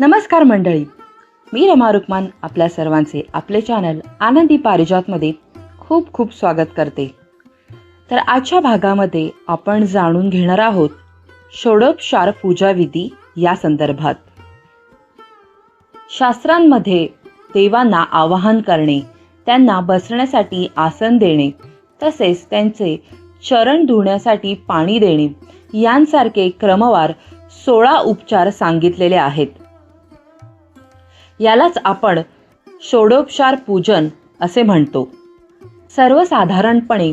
नमस्कार मंडळी. मी रमा रुक्मान आपल्या सर्वांचे आपले चॅनल आनंदी पारिजातमध्ये खूप खूप स्वागत करते. तर आजच्या भागामध्ये आपण जाणून घेणार आहोत षोडोपचार पूजाविधी या संदर्भात. शास्त्रांमध्ये देवांना आवाहन करणे त्यांना बसण्यासाठी आसन देणे तसेच त्यांचे चरण धुण्यासाठी पाणी देणे यांसारखे क्रमवार सोळा उपचार सांगितलेले आहेत. यालाच आपण षोडोपचार पूजन असे म्हणतो. सर्वसाधारणपणे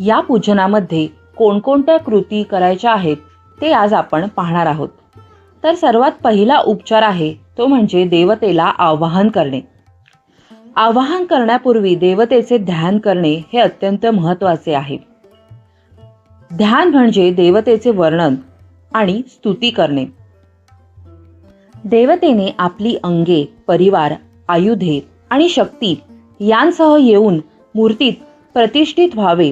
या पूजनामध्ये कोणकोणत्या कृती करायच्या आहेत ते आज आपण पाहणार आहोत. तर सर्वात पहिला उपचार आहे तो म्हणजे देवतेला आवाहन करणे. आवाहन करण्यापूर्वी देवतेचे ध्यान करणे हे अत्यंत महत्त्वाचे आहे. ध्यान म्हणजे देवतेचे वर्णन आणि स्तुती करणे. देवतेने आपली अंगे परिवार आयुधे आणि शक्ती यांसह येऊन मूर्तीत प्रतिष्ठित व्हावे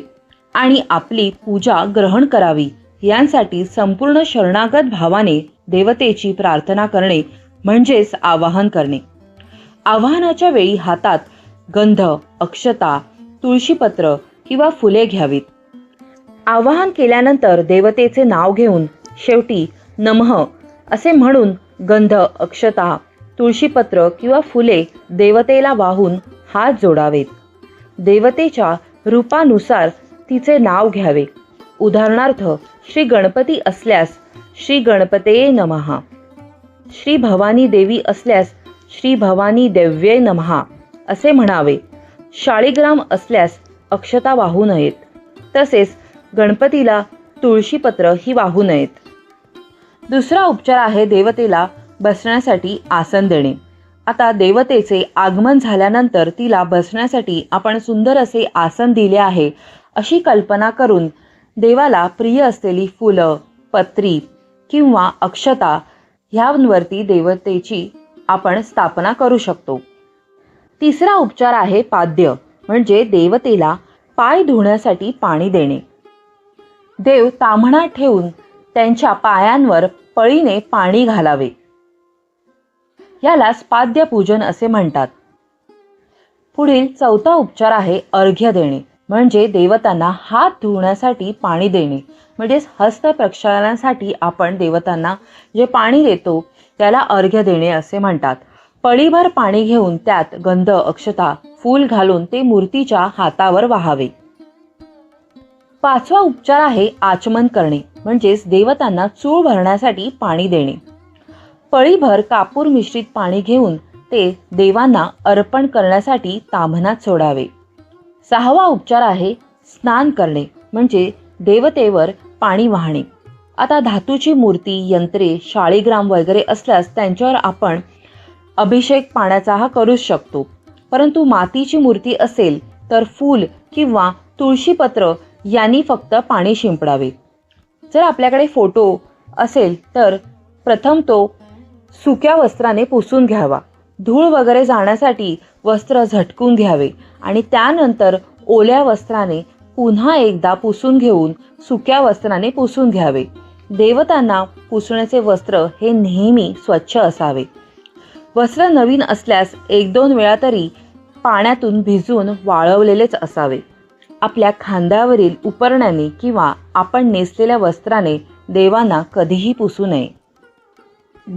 आणि आपली पूजा ग्रहण करावी यांसाठी संपूर्ण शरणागत भावाने देवतेची प्रार्थना करणे म्हणजेच आवाहन करणे. आवाहनाच्या वेळी हातात गंध अक्षता तुळशीपत्र किंवा फुले घ्यावीत. आवाहन केल्यानंतर देवतेचे नाव घेऊन शेवटी नमः असे म्हणून गंध अक्षता तुळशीपत्र किंवा फुले देवतेला वाहून हात जोडावेत. देवतेच्या रूपानुसार तिचे नाव घ्यावे. उदाहरणार्थ श्री गणपती असल्यास श्री गणपते नमहा श्री भवानी देवी असल्यास श्री भवानी देव्ये नमहा असे म्हणावे. शाळीग्राम असल्यास अक्षता वाहू नयेत. तसेच गणपतीला तुळशीपत्र ही वाहू नयेत. दुसरा उपचार आहे देवतेला बसण्यासाठी आसन देणे. आता देवतेचे आगमन झाल्यानंतर तिला बसण्यासाठी आपण सुंदर असे आसन दिले आहे अशी कल्पना करून देवाला प्रिय असलेली फुलं पत्री किंवा अक्षता ह्यांवरती देवतेची आपण स्थापना करू शकतो. तिसरा उपचार आहे पाद्य म्हणजे देवतेला पाय धुण्यासाठी पाणी देणे. देव ताम्हणा ठेवून त्यांच्या पायांवर पळीने पाणी घालावे. यालाच पाद्यपूजन असे म्हणतात. पुढील चौथा उपचार आहे अर्घ्य देणे म्हणजे देवतांना हात धुण्यासाठी पाणी देणे. म्हणजेच हस्त प्रक्षालनासाठी आपण देवतांना जे पाणी देतो त्याला अर्घ्य देणे असे म्हणतात. पळीभर पाणी घेऊन त्यात गंध अक्षता फूल घालून ते मूर्तीच्या हातावर वाहावे. पाचवा उपचार आहे आचमन करणे म्हणजेच देवतांना चूळ भरण्यासाठी पाणी देणे. पळीभर कापूर मिश्रित पाणी घेऊन ते देवांना अर्पण करण्यासाठी ताम्हनात सोडावे. सहावा उपचार आहे स्नान करणे म्हणजे देवतेवर पाणी वाहणे. आता धातूची मूर्ती यंत्रे शाळीग्राम वगैरे असल्यास त्यांच्यावर आपण अभिषेक पाण्याचा हा करूच शकतो. परंतु मातीची मूर्ती असेल तर फूल किंवा तुळशीपत्र यांनी फक्त पाणी शिंपडावे. जर आपल्याकडे फोटो असेल तर प्रथम तो सुक्या वस्त्राने पुसून घ्यावा. धूळ वगैरे जाण्यासाठी वस्त्र झटकून घ्यावे आणि त्यानंतर ओल्या वस्त्राने पुन्हा एकदा पुसून घेऊन सुक्या वस्त्राने पुसून घ्यावे. देवतांना पुसण्याचे वस्त्र हे नेहमी स्वच्छ असावे. वस्त्र नवीन असल्यास एक दोन वेळा तरी पाण्यातून भिजून वाळवलेलेच असावे. आपल्या खांद्यावरील उपरण्याने किंवा आपण नेसलेल्या वस्त्राने देवांना कधीही पुसू नये.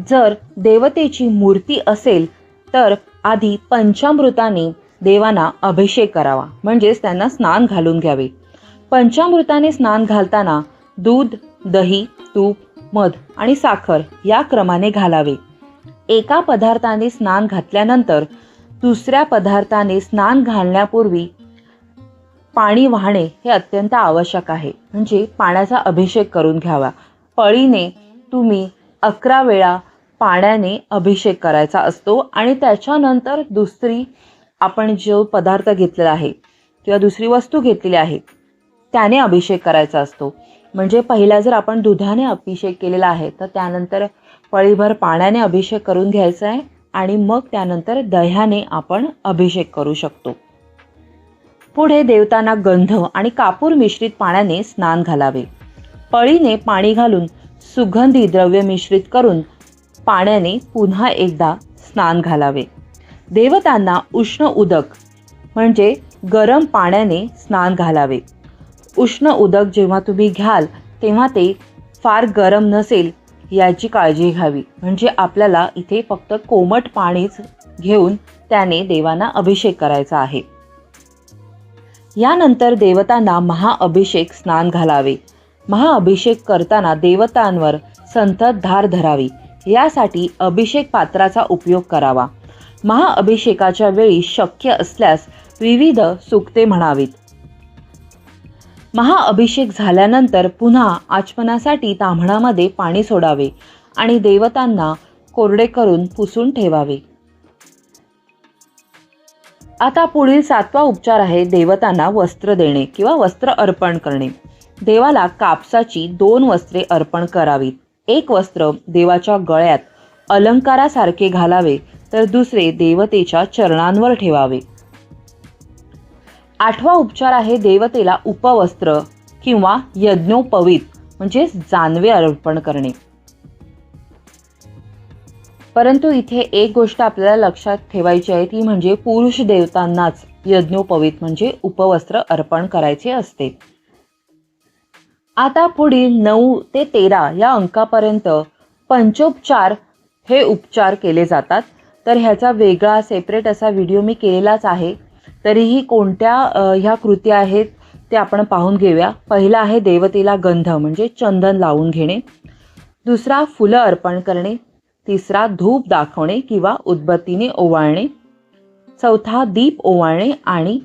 जर देवतेची मूर्ती असेल तर आधी पंचामृताने देवांना अभिषेक करावा. म्हणजेच त्यांना स्नान घालून घ्यावे. पंचामृताने स्नान घालताना दूध दही तूप मध आणि साखर या क्रमाने घालावे. एका पदार्थाने स्नान घातल्यानंतर दुसऱ्या पदार्थाने स्नान घालण्यापूर्वी पाणी वाहणे हे अत्यंत आवश्यक आहे. म्हणजे पाण्याचा अभिषेक करून घ्यावा. पळीने तुम्ही अकरा वेळा पाण्याने अभिषेक करायचा असतो आणि त्याच्यानंतर दुसरी आपण जो पदार्थ घेतलेला आहे किंवा दुसरी वस्तू घेतलेली आहे त्याने अभिषेक करायचा असतो. म्हणजे पहिला जर आपण दुधाने अभिषेक केलेला आहे तर त्यानंतर पळीभर पाण्याने अभिषेक करून घ्यायचा आहे आणि मग त्यानंतर दह्याने आपण अभिषेक करू शकतो. पुढे देवतांना गंध आणि कापूर मिश्रित पाण्याने स्नान घालावे. पळीने पाणी घालून सुगंधी द्रव्य मिश्रित करून पाण्याने पुन्हा एकदा स्नान घालावे. देवतांना उष्ण उदक म्हणजे गरम पाण्याने स्नान घालावे. उष्ण उदक जेव्हा तुम्ही घ्याल तेव्हा ते फार गरम नसेल याची काळजी घ्यावी. म्हणजे आपल्याला इथे फक्त कोमट पाणीच घेऊन त्याने देवांना अभिषेक करायचा आहे. यानंतर देवतांना महाअभिषेक स्नान घालावे. महाअभिषेक करताना देवतांवर संततधार धरावी. यासाठी अभिषेक पात्राचा उपयोग करावा. महाअभिषेकाच्या वेळी शक्य असल्यास विविध सुक्ते म्हणावीत. महाअभिषेक झाल्यानंतर पुन्हा आचमनासाठी ताम्हणामध्ये पाणी सोडावे आणि देवतांना कोरडे करून पुसून ठेवावे. आता पुढील सातवा उपचार आहे देवतांना वस्त्र देणे किंवा वस्त्र अर्पण करणे. देवाला कापसाची दोन वस्त्रे अर्पण करावीत. एक वस्त्र देवाच्या गळ्यात अलंकारासारखे घालावे तर दुसरे देवतेच्या चरणांवर ठेवावे. आठवा उपचार आहे देवतेला उपवस्त्र किंवा यज्ञोपवीत म्हणजेच जानवे अर्पण करणे. परंतु इथे एक गोष्ट आपल्याला लक्षात ठेवायची आहे ती म्हणजे पुरुष देवतांनाच यज्ञोपवीत म्हणजे उपवस्त्र अर्पण करायचे असते. आता पुढील नऊ ते तेरा या अंकापर्यंत पंचोपचार हे उपचार केले जातात. तर ह्याचा वेगळा सेपरेट असा व्हिडिओ मी केलेलाच आहे. तरीही कोणत्या ह्या कृती आहेत ते आपण पाहून घेऊया. पहिला आहे देवतेला गंध म्हणजे चंदन लावून घेणे. दुसरा फुलं अर्पण करणे. तिसरा धूप दाखवणे किंवा उदबत्तीने ओवाळणे. चौथा दीप ओवाळणे आणि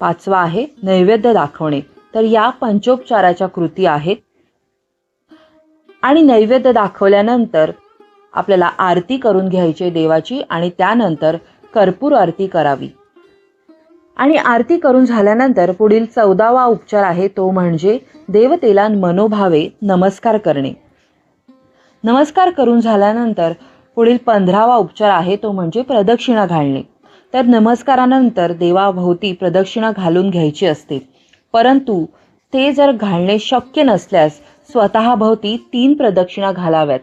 पाचवा आहे नैवेद्य दाखवणे. तर या पंचोपचाराच्या कृती आहेत. आणि नैवेद्य दाखवल्यानंतर आपल्याला आरती करून घ्यायची देवाची आणि त्यानंतर कर्पूर आरती करावी. आणि आरती करून झाल्यानंतर पुढील चौदावा उपचार आहे तो म्हणजे देवतेला मनोभावे नमस्कार करणे. नमस्कार करून झाल्यानंतर पुढील पंधरावा उपचार आहे तो म्हणजे प्रदक्षिणा घालणे. तर नमस्कारानंतर देवाभोवती प्रदक्षिणा घालून घ्यायची असते. परंतु ते जर घालणे शक्य नसल्यास स्वतःभोवती तीन प्रदक्षिणा घालाव्यात.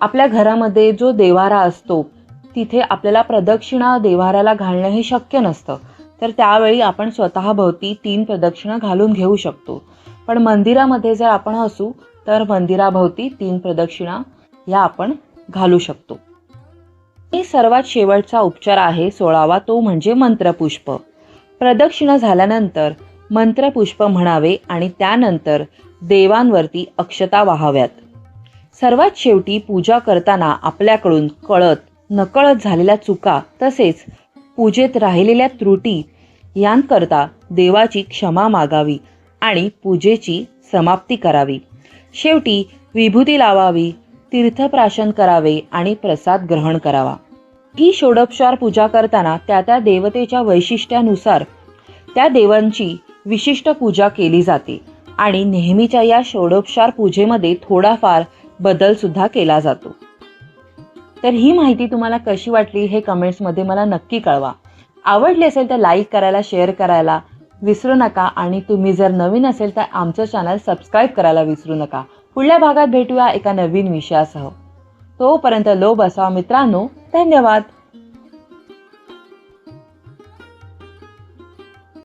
आपल्या घरामध्ये जो देवारा असतो तिथे आपल्याला प्रदक्षिणा देवाऱ्याला घालणं हे शक्य नसतं. तर त्यावेळी आपण स्वतःभोवती तीन प्रदक्षिणा घालून घेऊ शकतो. पण मंदिरामध्ये जर आपण असू तर मंदिराभोवती तीन प्रदक्षिणा ह्या आपण घालू शकतो. आणि सर्वात शेवटचा उपचार आहे सोळावा तो म्हणजे मंत्रपुष्प. प्रदक्षिणा झाल्यानंतर मंत्रपुष्प म्हणावे आणि त्यानंतर देवांवरती अक्षता वाहाव्यात. सर्वात शेवटी पूजा करताना आपल्याकडून कळत नकळत झालेल्या चुका तसेच पूजेत राहिलेल्या त्रुटी यांकरता देवाची क्षमा मागावी आणि पूजेची समाप्ती करावी. शेवटी विभूती लावावी तीर्थप्राशन करावे आणि प्रसाद ग्रहण करावा. ही षोडोपचार पूजा करताना त्या त्या देवतेच्या वैशिष्ट्यानुसार त्या देवांची विशिष्ट पूजा केली जाते आणि नेहमीच्या या षोडोपचार पूजेमध्ये थोडाफार बदल सुद्धा केला जातो. तर ही माहिती तुम्हाला कशी वाटली हे कमेंट्समध्ये मला नक्की कळवा. आवडली असेल तर लाईक करायला शेअर करायला विसरू नका आणि तुम्ही जर नवीन असेल तर आमचं चॅनल सबस्क्राईब करायला विसरू नका. पुढल्या भागात भेटूया एका नवीन विषयासह. तोपर्यंत लोभ असावा मित्रांनो. धन्यवाद.